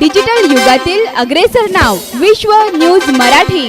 Digital युगातील अग्रेसर नाव विश्व न्यूज मराठी.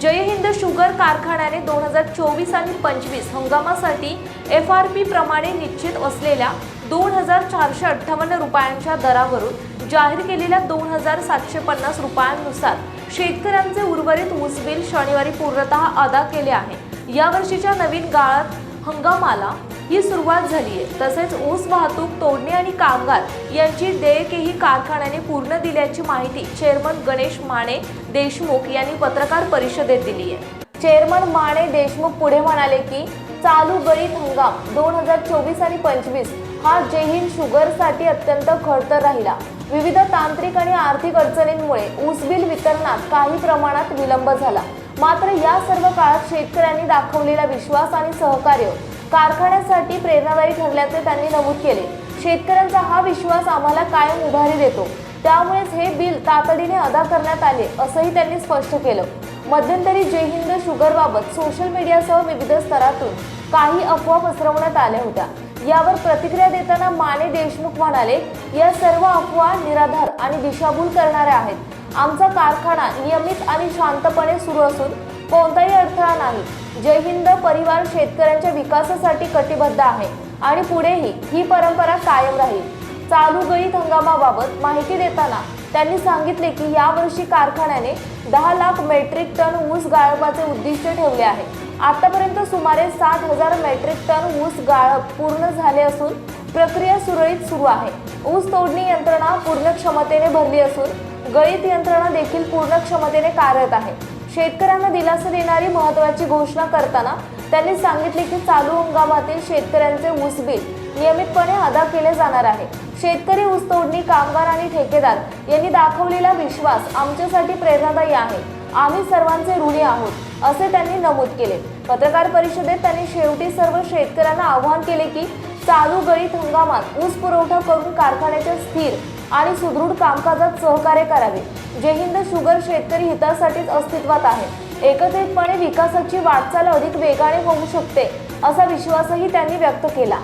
जय हिंद शुगर कारखान्याने दोन हजार चोवीस आणि पंचवीस हंगामासाठी एफ आर पी प्रमाणे निश्चित असलेल्या दोन हजार चारशे अठ्ठावन्न रुपयांच्या दरावरून जाहीर केलेल्या दोन हजार सातशे पन्नास रुपयांनुसार शेतकऱ्यांचे उर्वरित ऊस बिल शनिवारी पूर्णतः अदा केले आहे. यावर्षीच्या नवीन गाळात हंगामाला ही सुरुवात झाली आहे. तसेच ऊस वाहतूक तोडणी आणि कामगार यांची देयकेही कारखान्याने पूर्ण दिल्याची माहिती चेअरमन गणेश माने देशमुख यांनी पत्रकार परिषदेत दिली आहे. चेअरमन माने देशमुख पुढे म्हणाले की चालू गळीत हंगाम दोन हजार चोवीस आणि पंचवीस हा जय शुगरसाठी अत्यंत खडतर राहिला. विविध तांत्रिक आणि आर्थिक अडचणींमुळे ऊस बिल वितरणात काही प्रमाणात विलंब झाला. मात्र या सर्व काळात शेतकऱ्यांनी दाखवलेला विश्वास आणि सहकार्य कारखान्यासाठी प्रेरणादायी ठरल्याचे त्यांनी नमूद केले. शेतकऱ्यांचा हा विश्वास आम्हाला कायम उभारी देतो. त्यामुळेच हे बिल तातडीने अदा करण्यात आले असंही त्यांनी स्पष्ट केलं. मध्यंतरी जय हिंद शुगरबाबत सोशल मीडियासह विविध स्तरातून काही अफवा पसरवण्यात आल्या होत्या. यावर प्रतिक्रिया देताना माने देशमुख म्हणाले या सर्व अफवा निराधार आणि दिशाभूल करणाऱ्या आहेत. आमचा कारखाना नियमित आणि शांतपणे सुरू असून कोणताही अडथळा नाही. जय हिंद परिवार शेतकऱ्यांच्या विकासासाठी कटिबद्ध आहे आणि पुढेही ही परंपरा कायम राहील. चालू गळीत हंगामाबाबत माहिती देताना त्यांनी सांगितले की यावर्षी कारखान्याने दहा लाख मेट्रिक टन ऊस गाळपाचे उद्दिष्ट ठेवले आहे. आतापर्यंत सुमारे सात हजार मेट्रिक टन ऊस गाळप पूर्ण झाले असून प्रक्रिया सुरळीत सुरू आहे. ऊस तोडणी यंत्रणा पूर्ण क्षमतेने भरली असून गळीत यंत्रणा देखील पूर्ण क्षमतेने कार्यरत आहे. शेतकऱ्यांना दिलासा देणारी महत्वाची घोषणा करताना त्यांनी सांगितले की चालू हंगामातील शेतकऱ्यांचे ऊस बिल नियमितपणे अदा केले जाणार आहे. शेतकरी ऊस तोडणी कामगार आणि ठेकेदार यांनी दाखवलेला विश्वास आमच्यासाठी प्रेरणादायी आहे. आम्ही सर्वांचे ऋणी आहोत असे त्यांनी नमूद केले. पत्रकार परिषदेत त्यांनी शेवटी सर्व शेतकऱ्यांना आवाहन केले की चालू गळीत हंगामात ऊस पुरवठा करून कारखान्याच्या स्थिर आणि सुदृढ कामकाजात सहकार्य करावे. जे हिंद शुगर शेतकरी हितासाठीच अस्तित्वात आहे. एकत्रितपणे विकासाची वाटचाल अधिक वेगाने होऊ शकते असा विश्वासही त्यांनी व्यक्त केला.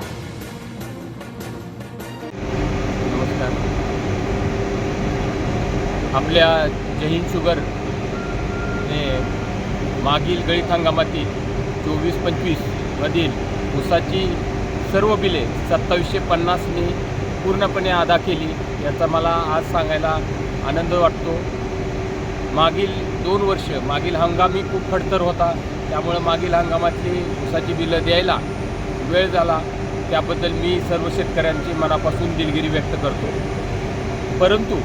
आपल्या जहीन हिंद शुगर ने मागील गळीत हंगामातील चोवीस पंचवीसमधील ऊसाची सर्व बिले सत्तावीसशे पन्नासनी पूर्णपणे अदा केली याचा मला आज सांगायला आनंद वाटतो. मागील दोन वर्ष मागील हंगामही खूप खडतर होता त्यामुळं मागील हंगामातली ऊसाची बिलं द्यायला वेळ झाला. त्याबद्दल मी सर्व शेतकऱ्यांची मनापासून दिलगिरी व्यक्त करतो. परंतु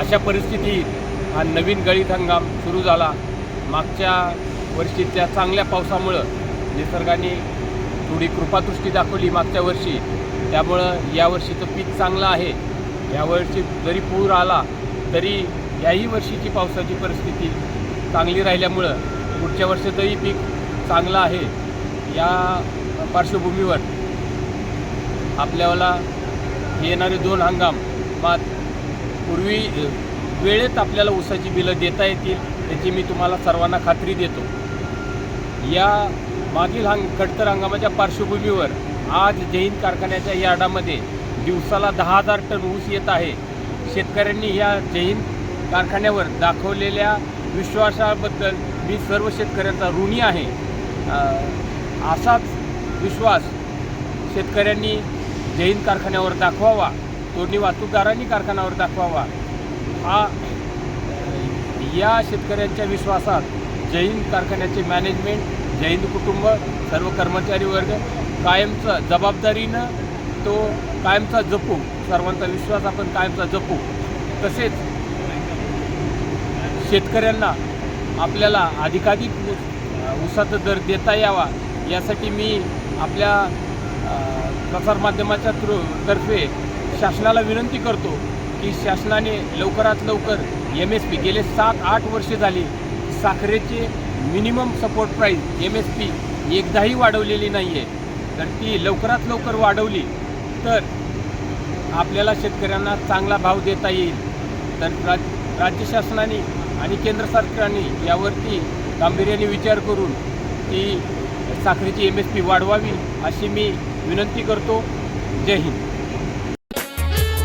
अशा परिस्थितीत हा नवीन गळीत हंगाम सुरू झाला. मागच्या वर्षीच्या चांगल्या पावसामुळं निसर्गाने थोडी कृपादृष्टी दाखवली मागच्या वर्षी. त्यामुळं यावर्षीचं पीक चांगलं आहे. यावर्षी जरी पूर आला तरी याही वर्षीची पावसाची परिस्थिती चांगली राहिल्यामुळं पुढच्या वर्षातही पीक चांगलं आहे. या पार्श्वभूमीवर आपल्याला येणारे दोन हंगाम मात पूर्वी वेळेत आपल्याला ऊसाची बिलं देता येतील याची मी तुम्हाला सर्वांना खात्री देतो. या मागील हंग खडतर हंगामाच्या पार्श्वभूमीवर आज जैन कारखान्याच्या यार्डामध्ये दिवसाला दहा हजार टन ऊस येत आहे. शेतकऱ्यांनी या जैन कारखान्यावर दाखवलेल्या विश्वासाबद्दल मी सर्व शेतकऱ्यांचा ऋणी आहे. असाच विश्वास शेतकऱ्यांनी जैन कारखान्यावर दाखवावा तोडणी वाहतूकदारांनी कारखान्यावर दाखवावा हा या शेतकऱ्यांच्या विश्वासात जैन कारखान्याचे मॅनेजमेंट जैन कुटुंब सर्व कर्मचारी वर्ग कायमचा जबाबदारीनं तो कायमचा जपू. सर्वांचा विश्वास आपण कायमचा जपू. तसेच शेतकऱ्यांना आपल्याला अधिकाधिक ऊस- ऊसाचा दर देता यावा. यासाठी मी आपल्या प्रसारमाध्यमाच्या थ्रू तर्फे शासनाला विनंती करतो की शासनाने लवकरात लवकर एम एस पी गेले सात आठ वर्षे झाली. साखरेचे minimum support price M S P एकदाही वाढवलेली नाही आहे तर ती लवकरात लवकर वाढवली तर आपल्याला शेतकऱ्यांना चांगला भाव देता येईल. तर राज राज्य शासनाने आणि केंद्र सरकारने यावरती गांभीर्याने विचार करून ती साखरेची एम एस पी वाढवावी अशी मी विनंती करतो. जय हिंद.